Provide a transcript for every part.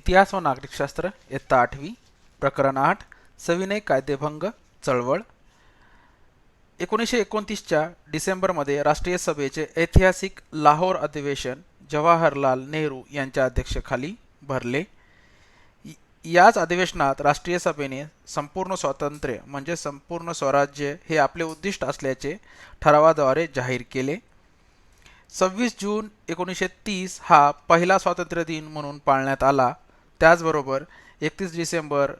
इतिहास व नागरिकशास्त्र इयत्ता आठवी प्रकरण आठ सविनय कायदेभंग चळवळ. एकोणीसशे एकोणतीसच्या डिसेंबरमध्ये राष्ट्रीय सभेचे ऐतिहासिक लाहोर अधिवेशन जवाहरलाल नेहरू यांच्या अध्यक्षतेखाली भरले. याच अधिवेशनात राष्ट्रीय सभेने संपूर्ण स्वातंत्र्य म्हणजे संपूर्ण स्वराज्य हे आपले उद्दिष्ट असल्याचे ठरावाद्वारे जाहीर केले. सव्वीस जून एकोणीसशे तीस हा पहिला स्वातंत्र्य दिन म्हणून पाळण्यात आला. त्याचबरोबर एकतीस डिसेंबर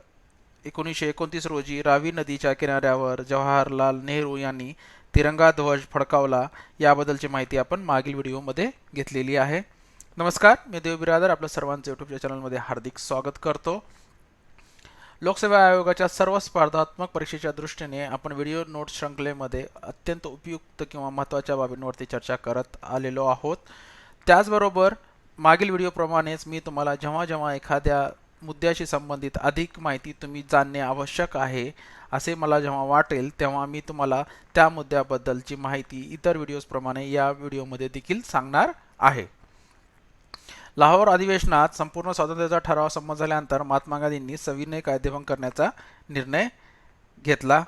एकोणीसशे एकोणतीस रोजी रावी नदीच्या किनाऱ्यावर जवाहरलाल नेहरू यांनी तिरंगा ध्वज फडकावला. याबद्दलची माहिती आपण मागील व्हिडिओमध्ये घेतलेली आहे. नमस्कार मी देव बिरादर. आपल्या सर्वांचं यूट्यूबच्या चॅनलमध्ये हार्दिक स्वागत करतो. लोकसेवा आयोगाच्या सर्व स्पर्धात्मक परीक्षेच्या दृष्टीने आपण व्हिडिओ नोट्स शृंखलेमध्ये अत्यंत उपयुक्त किंवा महत्त्वाच्या बाबींवरती चर्चा करत आलेलो आहोत. त्याचबरोबर मागील व्हिडिओप्रमाणेच मी तुम्हाला जेव्हा जेव्हा एखाद्या मुद्द्याशी संबंधित अधिक माहिती तुम्ही जाणणे आवश्यक आहे असे मला जेव्हा वाटेल तेव्हा मी तुम्हाला त्या मुद्द्याबद्दलची माहिती इतर व्हिडिओजप्रमाणे या व्हिडिओमध्ये देखील सांगणार आहे. लाहोर अधिवेशनात संपूर्ण स्वातंत्र्याचा ठराव संमत झाल्यानंतर महात्मा गांधींनी सविनय कायदेभंग करण्याचा निर्णय घेतला.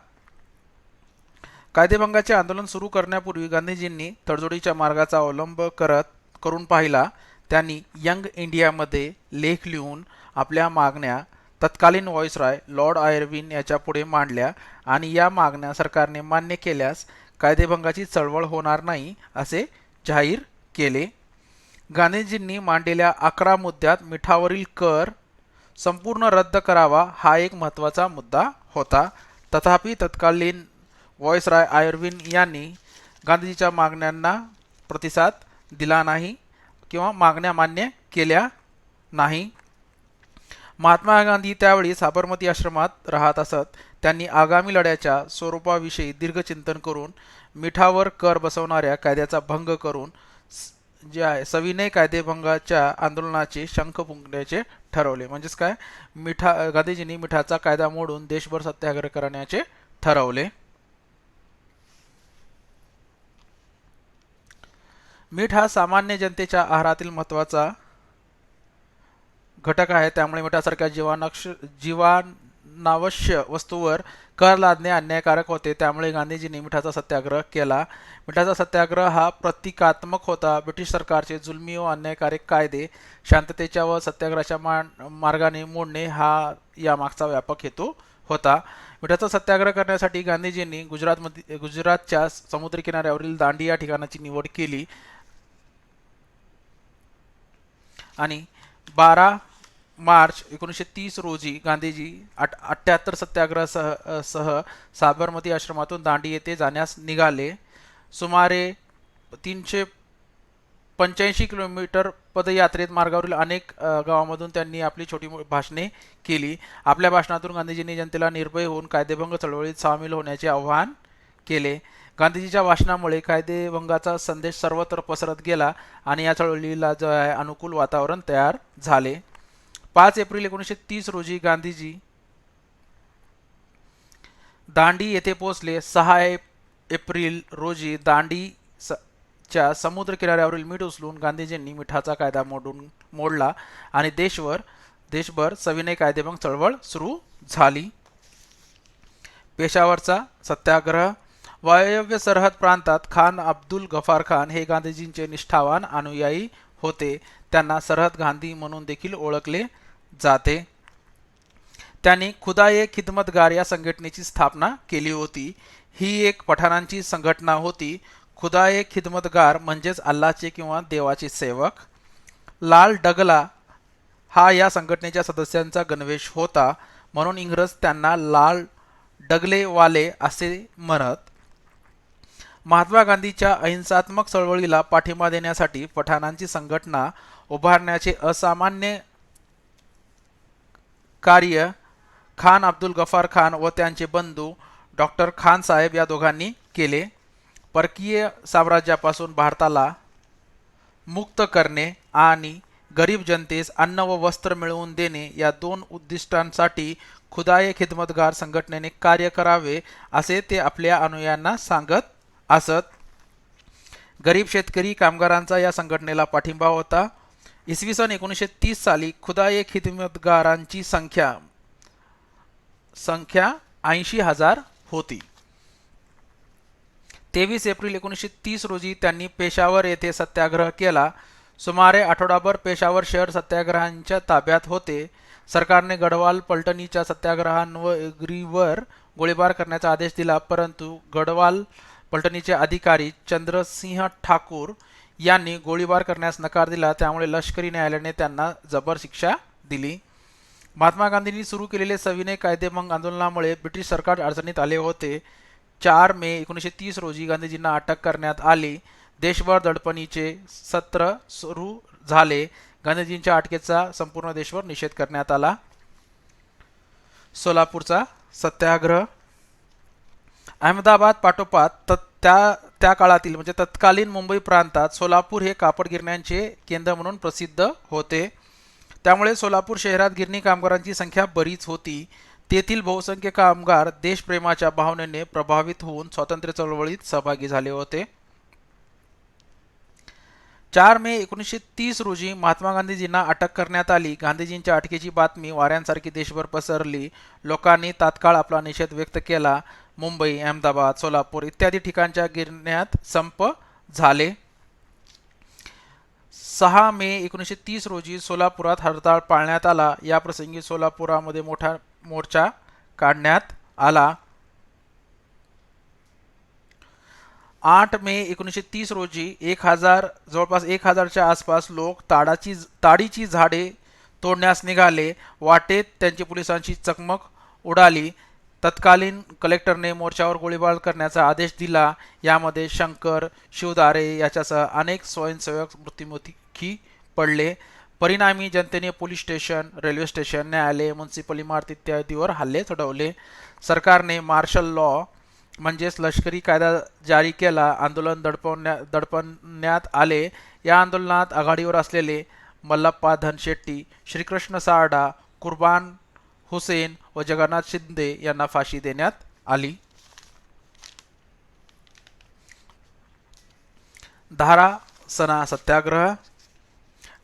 कायदेभंगाचे आंदोलन सुरू करण्यापूर्वी गांधीजींनी तडजोडीच्या मार्गाचा अवलंब करत करून पाहिला. त्यांनी यंग इंडियामध्ये लेख लिहून आपल्या मागण्या तत्कालीन व्हॉइसरॉय लॉर्ड आयर्विन याच्यापुढे मांडल्या आणि या मागण्या सरकारने मान्य केल्यास कायदेभंगाची चळवळ होणार नाही असे जाहीर केले. गांधीजींनी मांडलेल्या अकरा मुद्द्यात मिठावरील कर संपूर्ण रद्द करावा हा एक महत्त्वाचा मुद्दा होता. तथापि तत्कालीन व्हॉइसराय आयर्विन यांनी गांधीजीच्या मागण्यांना प्रतिसाद दिला नाही. किंवा मागण्या मान्य केल्या नाही. महात्मा गांधी त्यावेळी साबरमती आश्रमात राहत असत. त्यांनी आगामी लढ्याच्या स्वरूपाविषयी दीर्घचिंतन करून मिठावर कर बसवणाऱ्या कायद्याचा भंग करून जे आहे सविनय कायदेभंगाच्या आंदोलनाचे शंख फुंकण्याचे ठरवले. म्हणजेच काय? मिठा गांधीजींनी मिठाचा कायदा मोडून देशभर सत्याग्रह करण्याचे ठरवले. मीठ हा सामान्य जनतेच्या आहारातील महत्त्वाचा घटक आहे. त्यामुळे मिठासारख्या जीवानक्ष जीवानावश्य वस्तूवर कर लादणे अन्यायकारक होते. त्यामुळे गांधीजींनी मिठाचा सत्याग्रह केला. मिठाचा सत्याग्रह हा प्रतिकात्मक होता. ब्रिटिश सरकारचे जुलमी व अन्यायकारक कायदे शांततेच्या व सत्याग्रहाच्या मा- मार्गाने मोडणे हा यामागचा व्यापक हेतू होता. मिठाचा सत्याग्रह करण्यासाठी गांधीजींनी गुजरातमध्ये गुजरातच्या समुद्रकिनाऱ्यावरील दांडी या ठिकाणाची निवड केली. आणि बारा मार्च एकोणीसशे तीस रोजी गांधीजी अट अठ्ठ्याहत्तर सत्याग्रह सह सह साबरमती आश्रमातून दांडी येथे जाण्यास निघाले. सुमारे तीनशे पंच्याऐंशी किलोमीटर पदयात्रेत मार्गावरील अनेक गावामधून त्यांनी आपली छोटी मो- भाषणे केली. आपल्या भाषणातून गांधीजींनी जनतेला निर्भय होऊन कायदेभंग चळवळीत सामील होण्याचे आवाहन केले. गांधीजीच्या भाषणामुळे कायदेभंगाचा संदेश सर्वत्र पसरत गेला आणि या चळवळीला जो आहे अनुकूल वातावरण तयार झाले. पाच एप्रिल एकोणीसशे तीस रोजी गांधीजी दांडी येथे पोहोचले. सहा एप्रिल रोजी दांडी स- च्या समुद्र किनाऱ्यावरील मीठ उचलून गांधीजींनी मिठाचा कायदा मोडून मोडला आणि देशभर देशभर सविनय कायदेभंग चळवळ सुरू झाली. पेशावरचा सत्याग्रह वायव्य सरहद प्रांतात खान अब्दुल गफार खान हे गांधीजींचे निष्ठावान अनुयायी होते. त्यांना सरहद गांधी म्हणून देखील ओळखले जाते. त्यांनी खुदाये खिदमतगार या संघटनेची स्थापना केली होती. ही एक पठाणांची संघटना होती. खुदाये खिदमतगार म्हणजेच अल्लाचे किंवा देवाचे सेवक. लाल डगला हा या संघटनेच्या सदस्यांचा गणवेश होता. म्हणून इंग्रज त्यांना लाल डगलेवाले असे म्हणत महात्मा गांधीच्या अहिंसात्मक चळवळीला पाठिंबा देण्यासाठी पठाणांची संघटना उभारण्याचे असामान्य कार्य खान अब्दुल गफार खान व त्यांचे बंधू डॉक्टर खान साहेब या दोघांनी केले. परकीय साम्राज्यापासून भारताला मुक्त करणे आणि गरीब जनतेस अन्न व वस्त्र मिळवून देणे या दोन उद्दिष्टांसाठी खुदाय खिदमतगार संघटनेने कार्य करावे असे ते आपल्या अनुयांना सांगत असत. गरीब शेतकरी कामगारांचा या संघटनेला पाठिंबा होता. इसवी सन एकोणीसशे तीस साली खुदाये खिदमतगारांची संख्या संख्या ऐंशी हजार होती. तेवीस एप्रिल एकोणीसशे तीस रोजी त्यांनी पेशावर येथे सत्याग्रह केला. सुमारे आठवडाभर पेशावर शहर सत्याग्रहांच्या ताब्यात होते. सरकारने गढवाल पलटणीच्या सत्याग्रहांवर गोळीबार करण्याचा आदेश दिला परंतु गढवाल पलटणीचे अधिकारी चंद्रसिंह ठाकूर यांनी गोळीबार करण्यास नकार दिला. त्यामुळे लष्करी न्यायालयाने त्यांना जबर शिक्षा दिली. महात्मा गांधींनी सुरू केलेले सविनय कायदेभंग आंदोलनामुळे ब्रिटिश सरकार अडचणीत आले होते. चार मे एकोणीसशे तीस रोजी गांधीजींना अटक करण्यात आली. देशभर दडपणीचे सत्र सुरू झाले. गांधीजींच्या अटकेचा संपूर्ण देशभर निषेध करण्यात आला. सोलापूरचा सत्याग्रह अहमदाबाद पाठोपाठ तत् त्या त्या काळातील म्हणजे तत्कालीन मुंबई प्रांतात सोलापूर हे कापड गिरण्यांचे केंद्र म्हणून प्रसिद्ध होते. त्यामुळे सोलापूर शहरात गिरणी कामगारांची संख्या बरीच होती. तेथील बहुसंख्य कामगार देशप्रेमाच्या भावनेने प्रभावित होऊन स्वातंत्र्य चळवळीत सहभागी झाले होते. चार मे एकोणीसशे तीस रोजी महात्मा गांधीजींना अटक करण्यात आली. गांधीजींच्या अटकेची बातमी वाऱ्यांसारखी देशभर पसरली. लोकांनी तात्काळ आपला निषेध व्यक्त केला. मुंबई अहमदाबाद सोलापूर इत्यादी ठिकाणच्या गिरण्यात संप झाले. सहा मे एकोणीसशे तीस रोजी सोलापुरात हरताळ पाळण्यात आला. या प्रसंगी सोलापुरामध्ये मोठा मोर्चा काढण्यात आला. आठ मे एकोणीसशे तीस रोजी एक हजार जवळपास एक हजारच्या आसपास लोक ताडाची ताडीची झाडे तोडण्यास निघाले. वाटेत त्यांची पोलिसांची चकमक उडाली. तत्कालीन कलेक्टरने मोर्चावर गोळीबार करण्याचा आदेश दिला. यामध्ये शंकर शिवदारे याच्यासह अनेक स्वयंसेवक मृत्युमुखी पडले. परिणामी जनतेने पोलीस स्टेशन रेल्वे स्टेशन न्यायालय म्युन्सिपल इमारत इत्यादीवर हल्ले चढवले. सरकारने मार्शल लॉ म्हणजेच लष्करी कायदा जारी केला. आंदोलन दडपवण्या दडपण्यात आले. या आंदोलनात आघाडीवर असलेले मल्लप्पा धनशेट्टी श्रीकृष्ण सारडा कुर्बान हुसेन व जगन्नाथ शिंदे यांना फाशी देण्यात आली. धारा सना सत्याग्रह.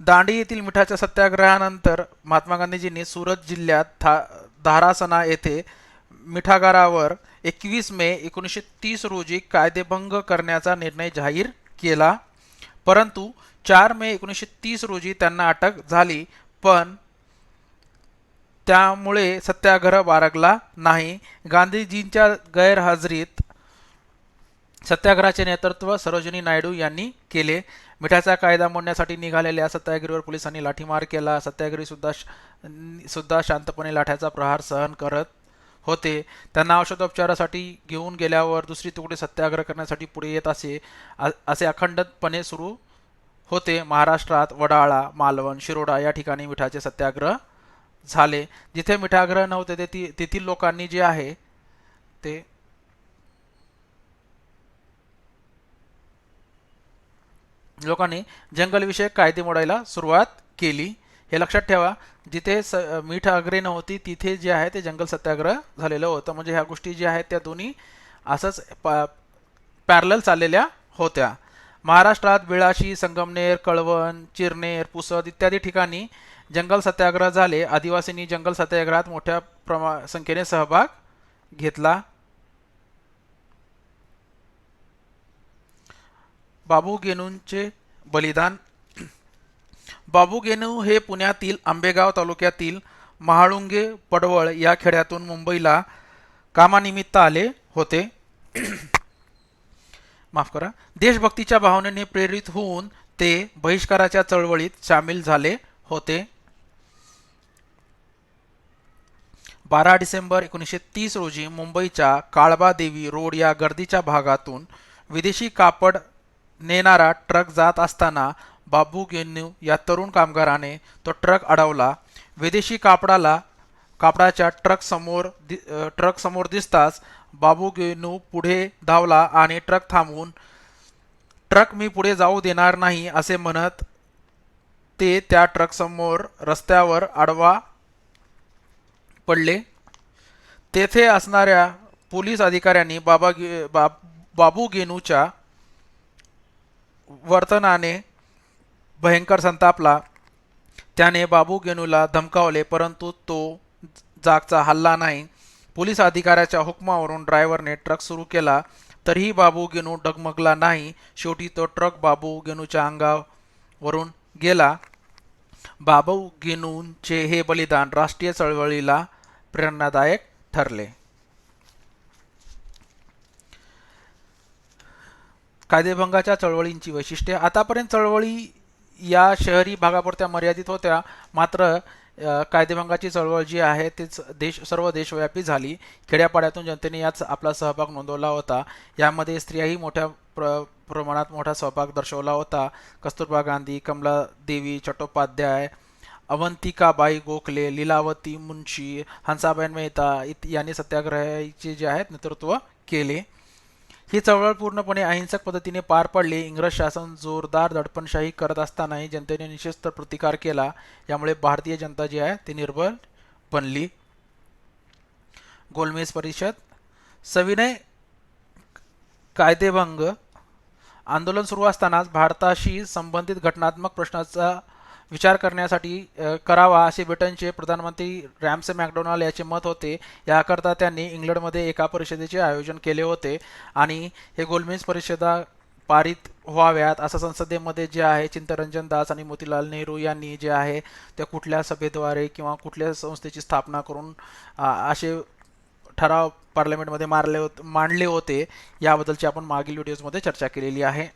दांडी येथील मिठाच्या सत्याग्रहानंतर महात्मा गांधीजींनी सुरत जिल्ह्यात था धारासना येथे मिठागारावर एकवीस मे एकोणीसशे तीस रोजी कायदेभंग करण्याचा निर्णय जाहीर केला. परंतु चार मे एकोणीसशे तीस रोजी त्यांना अटक झाली पण त्यामुळे सत्याग्रह बारगला नाही. गांधीजींच्या गैरहजेरीत सत्याग्रहाचे नेतृत्व सरोजिनी नायडू यांनी केले. मिठाचा कायदा मोडण्यासाठी निघालेल्या सत्याग्रहीवर पोलिसांनी लाठीमार केला. सत्याग्रही सुद्धा सुद्धा शांतपणे लाठ्याचा प्रहार सहन करत होते. त्यांना औषधोपचारासाठी घेऊन गेल्यावर दुसरी तुकडे सत्याग्रह करण्यासाठी पुढे येत असे असे अखंडपणे सुरू होते. महाराष्ट्रात वडाळा मालवण शिरोडा या ठिकाणी मिठाचे सत्याग्रह झाले. जिथे मिठाग्रह नव्हते ते तेथील लोकांनी जे आहे ते लोकांनी जंगलविषयक कायदे मोडायला सुरुवात केली. हे लक्षात ठेवा जिथे स मीठ आग्रे नव्हती तिथे जे आहे ते जंगल सत्याग्रह झालेलं होतं. म्हणजे ह्या गोष्टी ज्या आहेत त्या दोन्ही असंच पॅरल चाललेल्या होत्या. महाराष्ट्रात बिळाशी संगमनेर कळवण चिरनेर पुसद इत्यादी ठिकाणी जंगल सत्याग्रह झाले. आदिवासींनी जंगल सत्याग्रहात मोठ्या प्रमा संख्येने सहभाग घेतला. बाबू गेनूंचे बलिदान. बाबू गेनू हे पुण्यातील आंबेगाव तालुक्यातील महाळुंगे पडवळ या खेड्यातून मुंबईला कामानिमित्त आले होते. माफ करा. देशभक्तीच्या भावनेने प्रेरित होऊन ते बहिष्काराच्या चळवळीत सामील झाले होते. बारा डिसेंबर एकोणीसशे तीस रोजी मुंबईच्या काळबादेवी रोड या गर्दीच्या भागातून विदेशी कापड नेणारा ट्रक जात असताना बाबू गेन्यू या तरुण कामगाराने तो ट्रक अडवला. विदेशी कापडाला कापडाच्या ट्रकसमोर दि ट्रकसमोर दिसताच बाबू गेनू पुढे धावला आणि ट्रक थांबवून ट्रक मी पुढे जाऊ देणार नाही असे म्हणत ते त्या ट्रकसमोर रस्त्यावर आडवा पडले. तेथे असणाऱ्या पोलीस अधिकाऱ्यांनी बाबा गे बाबू गेनूच्या वर्तनाने भयंकर संतापला. त्याने बाबू गेनूला धमकावले परंतु तो जागचा हल्ला नाही. पोलीस अधिकाऱ्याच्या हुकमावरून ड्रायव्हरने ट्रक सुरू केला तरीही बाबू गेनू डगमगला नाही. शेवटी तो ट्रक बाबू गेनूच्या अंगावरून गेला. बाबू गेनूंचे हे बलिदान राष्ट्रीय चळवळीला प्रेरणादायक ठरले. कायदेभंगाच्या चळवळींची वैशिष्ट्ये. आतापर्यंत चळवळी या शहरी भागापुरत्या मर्यादित होत्या. मात्र कायदेभंगाची चळवळ जी आहे तीच देश सर्व देशव्यापी झाली. खेड्यापाड्यातून जनतेने याच आपला सहभाग नोंदवला होता. यामध्ये स्त्रियाही मोठ्या प्र प्रमाणात मोठा सहभाग दर्शवला होता. कस्तुरबा गांधी कमला देवी चट्टोपाध्याय अवंतिकाबाई गोखले लीलावती मुंशी हंसाबाई मेहता इत यांनी सत्याग्रहाचे जे आहेत नेतृत्व केले. ही चळवळ पूर्णपणे अहिंसक पद्धतीने पार पडली. इंग्रज शासन जोरदार दडपणशाही करत असतानाही जनतेने निशस्त्र प्रतिकार केला. यामुळे भारतीय जनता जी आहे ती निर्बळ बनली. गोलमेज परिषद. सविनय कायदेभंग. आंदोलन सुरू असतानाच भारताशी संबंधित घटनात्मक प्रश्नाचा विचार करण्यासाठी करावा असे ब्रिटनचे प्रधानमंत्री रॅम्स मॅकडोनाल्ड याचे मत होते. याकरता त्यांनी इंग्लंडमध्ये एका परिषदेचे आयोजन केले होते आणि हे गोलमेज परिषदा पारित व्हाव्यात. असं संसदेमध्ये जे आहे चिंतरंजन दास आणि मोतीलाल नेहरू यांनी जे आहे त्या कुठल्या सभेद्वारे किंवा कुठल्या संस्थेची स्थापना करून असे ठराव पार्लमेंटमध्ये मारले होत मांडले होते याबद्दलची आपण मागील व्हिडिओजमध्ये चर्चा केलेली आहे.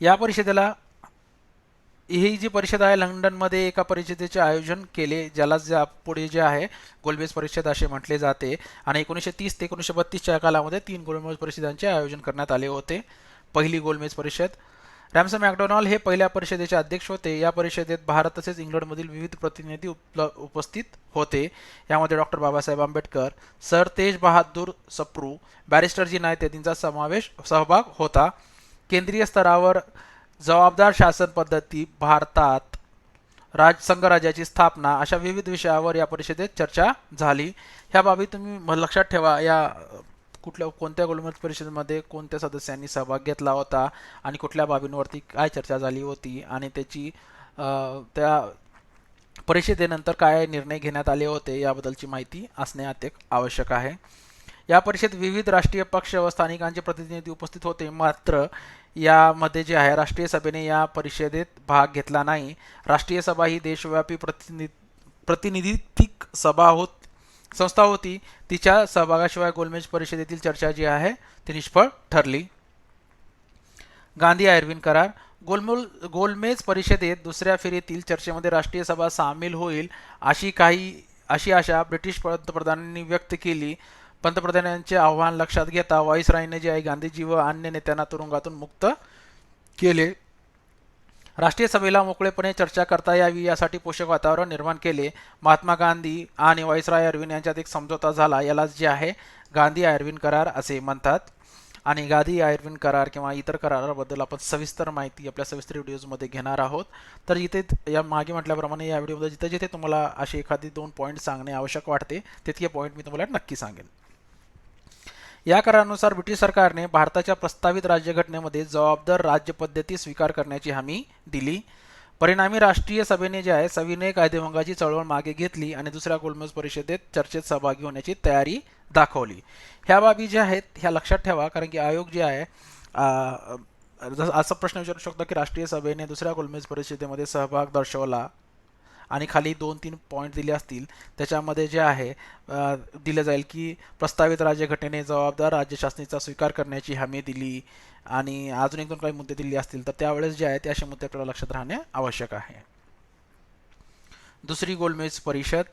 या परिषदेला ही जी परिषद आहे लंडनमध्ये एका परिषदेचे आयोजन केले ज्याला ज्या पुढे जे आहे गोलमेज परिषद असे म्हटले जाते. आणि एकोणीसशे तीस ते एकोणीसशे बत्तीसच्या कालामध्ये तीन गोलमेज परिषदांचे आयोजन करण्यात आले होते. पहिली गोलमेज परिषद. रॅमसन मॅकडोनाल्ड हे पहिल्या परिषदेचे अध्यक्ष होते. या परिषदेत भारत तसेच इंग्लंडमधील विविध प्रतिनिधी उपल उपस्थित होते. यामध्ये डॉक्टर बाबासाहेब आंबेडकर सर तेज बहादूर सप्रू बॅरिस्टरजी नाईक यांचा समावेश सहभाग होता. केंद्रीय स्तरावर जबाबदार शासन पद्धती भारतात राज संघराज्याची स्थापना अशा विविध विषयावर या परिषदेत चर्चा झाली. ह्या बाबी तुम्ही लक्षात ठेवा. या कुठल्या कोणत्या गोलमत परिषदेमध्ये कोणत्या सदस्यांनी सहभाग घेतला होता आणि कुठल्या बाबींवरती काय चर्चा झाली होती आणि त्याची त्या परिषदेनंतर काय निर्णय घेण्यात आले होते याबद्दलची माहिती असणे अत्यंत आवश्यक आहे. या परिषदेत विविध राष्ट्रीय पक्ष व स्थानिकांचे प्रतिनिधी उपस्थित होते. मात्र यामध्ये जे आहे राष्ट्रीय सभेने या परिषदेत भाग घेतला नाही. राष्ट्रीय सभा ही देशव्यापी प्रतिनि प्रतिनिधिक सभा होत संस्था होती. तिच्या सहभागाशिवाय गोलमेज परिषदेतील चर्चा जी आहे ती निष्फळ ठरली. गांधी आयर्विन करार. गोलमोल गोलमेज परिषदेत दुसऱ्या फेरीतील चर्चेमध्ये राष्ट्रीय सभा सामील होईल अशी काही अशी आशा ब्रिटिश पंतप्रधानांनी व्यक्त केली. पंतप्रधानांचे आव्हान लक्षात घेता व्हाईसरायने जे आहे गांधीजी व अन्य नेत्यांना तुरुंगातून मुक्त केले. राष्ट्रीय सभेला मोकळेपणे चर्चा करता यावी यासाठी पोषक वातावरण निर्माण केले. महात्मा गांधी आणि व्हाईसराय अरविंद यांच्यात एक समझोता झाला. यालाच जे आहे गांधी आयर्विन करार असे म्हणतात. आणि गांधी आयर्विन करार किंवा इतर कराराबद्दल आपण सविस्तर माहिती आपल्या सविस्तर व्हिडिओजमध्ये घेणार आहोत. तर इथे या मागे म्हटल्याप्रमाणे या व्हिडिओमध्ये जिथे जिथे तुम्हाला असे एखादी दोन पॉईंट सांगणे आवश्यक वाटते तितके पॉईंट मी तुम्हाला नक्की सांगेन. या करारानुसार ब्रिटिश सरकारने भारताच्या प्रस्तावित राज्यघटनेमध्ये जबाबदार राज्यपद्धती स्वीकार करण्याची हमी दिली. परिणामी राष्ट्रीय सभेने जे आहे सविनय कायदेभंगाची चळवळ मागे घेतली आणि दुसऱ्या गोलमेज परिषदेत चर्चेत सहभागी होण्याची तयारी दाखवली. ह्या बाबी ज्या आहेत ह्या लक्षात ठेवा कारण की आयोग जे आहे जसं असा प्रश्न विचारू शकतो की राष्ट्रीय सभेने दुसऱ्या गोलमेज परिषदेमध्ये सहभाग दर्शवला आणि खाली दोन तीन पॉईंट दिले असतील. त्याच्यामध्ये जे आहे दिलं जाईल की प्रस्तावित राज्यघटनेने जबाबदार राज्यशासनेचा स्वीकार करण्याची हमी दिली आणि अजून एक दोन काही मुद्दे दिले असतील तर त्यावेळेस जे आहे ते असे मुद्दे आपल्याला लक्षात राहणे आवश्यक आहे. दुसरी गोलमेज परिषद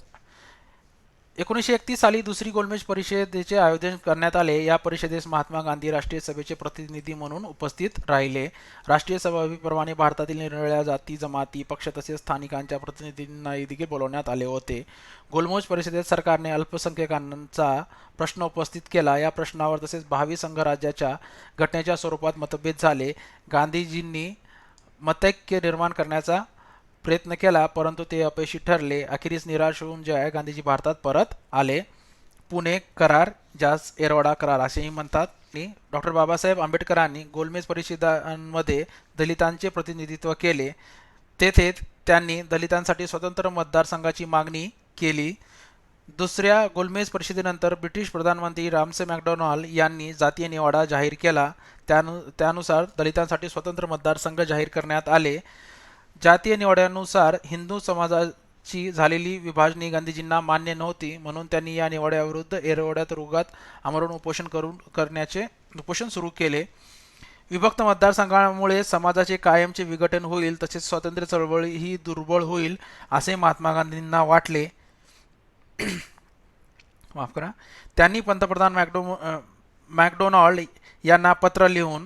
एकोणीसशे एकतीस साली दुसरी गोलमेज परिषदेचे आयोजन करण्यात आले. या परिषदेस महात्मा गांधी राष्ट्रीय सभेचे प्रतिनिधी म्हणून उपस्थित राहिले. राष्ट्रीय सभाप्रमाणे भारतातील निरनिळ्या जाती जमाती पक्ष तसेच स्थानिकांच्या प्रतिनिधींना देखील बोलवण्यात आले होते. गोलमोज परिषदेत सरकारने अल्पसंख्याकांचा प्रश्न उपस्थित केला. या प्रश्नावर तसेच भावी संघराज्याच्या घटनेच्या स्वरूपात मतभेद झाले. गांधीजींनी मतैक्य निर्माण करण्याचा प्रयत्न केला परंतु ते अपयशी ठरले. अखेरीस निराश होऊन जया गांधीजी भारतात परत आले. पुणे करार ज्यास एरवाडा करार असेही म्हणतात. आणि डॉक्टर बाबासाहेब आंबेडकरांनी गोलमेज परिषदांमध्ये दलितांचे प्रतिनिधित्व केले. तेथे त्यांनी दलितांसाठी स्वतंत्र मतदारसंघाची मागणी केली. दुसऱ्या गोलमेज परिषदेनंतर ब्रिटिश प्रधानमंत्री रामसे मॅकडोनाल्ड यांनी जातीय निवाडा जाहीर केला. त्यानु त्यानुसार दलितांसाठी स्वतंत्र मतदारसंघ जाहीर करण्यात आले. जातीय निवाड्यानुसार हिंदू समाजाची झालेली विभाजणी गांधीजींना मान्य नव्हती म्हणून त्यांनी या निवाड्याविरुद्ध एरवड्यात रुगात आमरण उपोषण करून करण्याचे उपोषण सुरू केले. विभक्त मतदारसंघामुळे समाजाचे कायमचे विघटन होईल तसेच स्वातंत्र्य चळवळी ही दुर्बळ होईल असे महात्मा गांधींना वाटले. माफ करा. त्यांनी पंतप्रधान मॅकडो मॅकडोनाल्ड यांना पत्र लिहून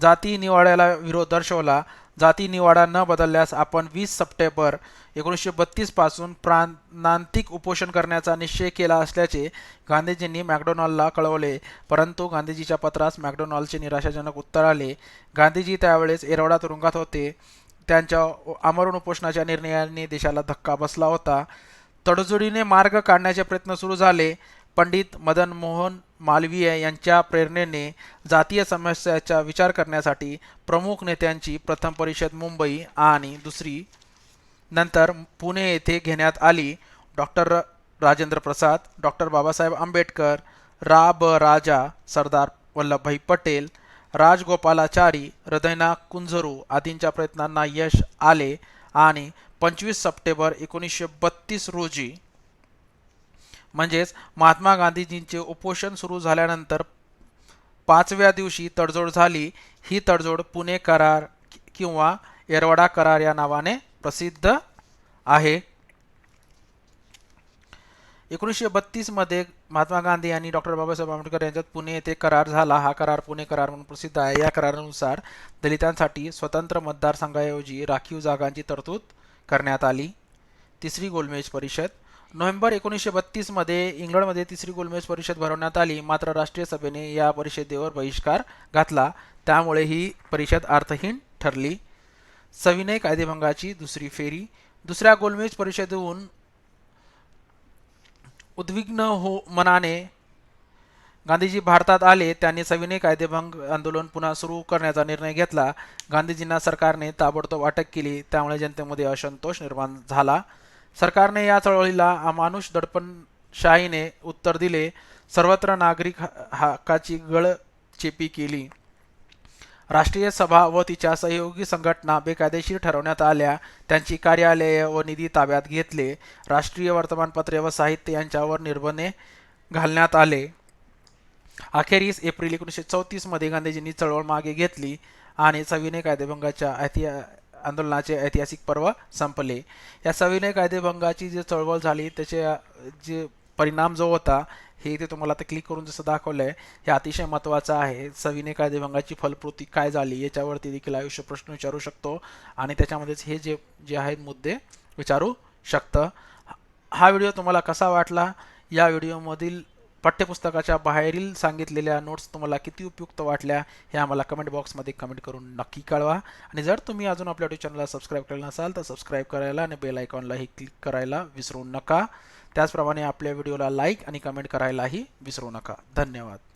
जाती निवाड्याला विरोध दर्शवला. जाती निवाडा न बदलल्यास आपण वीस सप्टेंबर एकोणीसशे बत्तीसपासून प्राणांतिक उपोषण करण्याचा निश्चय केला असल्याचे गांधीजींनी मॅकडोनॉल्डला कळवले. परंतु गांधीजीच्या पत्रास मॅकडोनॉल्डचे निराशाजनक उत्तर आले. गांधीजी त्यावेळेस एरवडा तुरुंगात होते. त्यांच्या आमरण उपोषणाच्या निर्णयाने देशाला धक्का बसला होता. तडजोडीने मार्ग काढण्याचे प्रयत्न सुरू झाले. पंडित मदन मोहन मालवीय यांच्या प्रेरणेने जातीय समस्याचा विचार करण्यासाठी प्रमुख नेत्यांची प्रथम परिषद मुंबई आणि दुसरी नंतर पुणे येथे घेण्यात आली. डॉक्टर राजेंद्र प्रसाद डॉक्टर बाबासाहेब आंबेडकर रा ब राजा सरदार वल्लभभाई पटेल राजगोपालाचारी हृदयनाथ कुंझरू आदींच्या प्रयत्नांना यश आले आणि पंचवीस सप्टेंबर एकोणीसशे बत्तीस रोजी म्हणजेच महात्मा गांधीजींचे उपोषण सुरू झाल्यानंतर पाचव्या दिवशी तडजोड झाली. ही तडजोड पुणे करार किंवा येरवडा करार या नावाने प्रसिद्ध आहे. एकोणीसशे बत्तीसमध्ये महात्मा गांधी आणि डॉक्टर बाबासाहेब आंबेडकर यांच्यात पुणे येथे करार झाला. हा करार पुणे करार म्हणून प्रसिद्ध आहे. या करारानुसार दलितांसाठी स्वतंत्र मतदारसंघाऐवजी राखीव जागांची तरतूद करण्यात आली. तिसरी गोलमेज परिषद नोव्हेंबर एकोणीसशे बत्तीसमध्ये इंग्लंडमध्ये तिसरी गोलमेज परिषद भरवण्यात आली. मात्र राष्ट्रीय सभेने या परिषदेवर बहिष्कार घातला. त्यामुळे ही परिषद अर्थहीन ठरली. सविनय कायदेभंगाची दुसरी फेरी. दुसऱ्या गोलमेज परिषदेहून उद्विग्न हो मनाने गांधीजी भारतात आले. त्यांनी सविनय कायदेभंग आंदोलन पुन्हा सुरू करण्याचा निर्णय घेतला. गांधीजींना सरकारने ताबडतोब अटक केली. त्यामुळे जनतेमध्ये असंतोष निर्माण झाला. सरकारने या चळवळीला अमानुष दडपणशाहीने उत्तर दिले. सर्वत्र नागरिक हक्काची गळचेपी केली. राष्ट्रीय सभा व तिच्या सहयोगी संघटना बेकायदेशीर ठरवण्यात आल्या. त्यांची कार्यालये व निधी ताब्यात घेतले. राष्ट्रीय वर्तमानपत्रे व साहित्य यांच्यावर निर्बंधे घालण्यात आले. अखेरीस एप्रिल एकोणीसशे चौतीसमध्ये गांधीजींनी चळवळ मागे घेतली आणि सविनय कायदेभंगाच्या ऐतिहा आंदोलनाचे ऐतिहासिक पर्व संपले. या सविनय कायदेभंगाची जी चळवळ झाली त्याचे जे परिणाम जो होता हे इथे तुम्हाला आता क्लिक करून जसं दाखवलं आहे हे अतिशय महत्त्वाचं आहे. सविनय कायदेभंगाची फलपूर्ती काय झाली याच्यावरती देखील आयुष्य प्रश्न विचारू शकतो आणि त्याच्यामध्येच हे जे जे आहेत मुद्दे विचारू शकतं. हा व्हिडिओ तुम्हाला कसा वाटला या व्हिडिओमधील पाठ्यपुस्तकाच्या बाहेरील सांगितलेल्या नोट्स तुम्हाला किती उपयुक्त वाटल्या हे आम्हाला कमेंट बॉक्समध्ये कमेंट करून नक्की कळवा. आणि जर तुम्ही अजून आपल्या यूट्यूब चॅनलला सबस्क्राईब केलं नसाल तर सबस्क्राईब करायला आणि बेल आयकॉनलाही क्लिक करायला विसरू नका. त्याचप्रमाणे आपल्या व्हिडिओला लाईक आणि कमेंट करायलाही विसरू नका. धन्यवाद.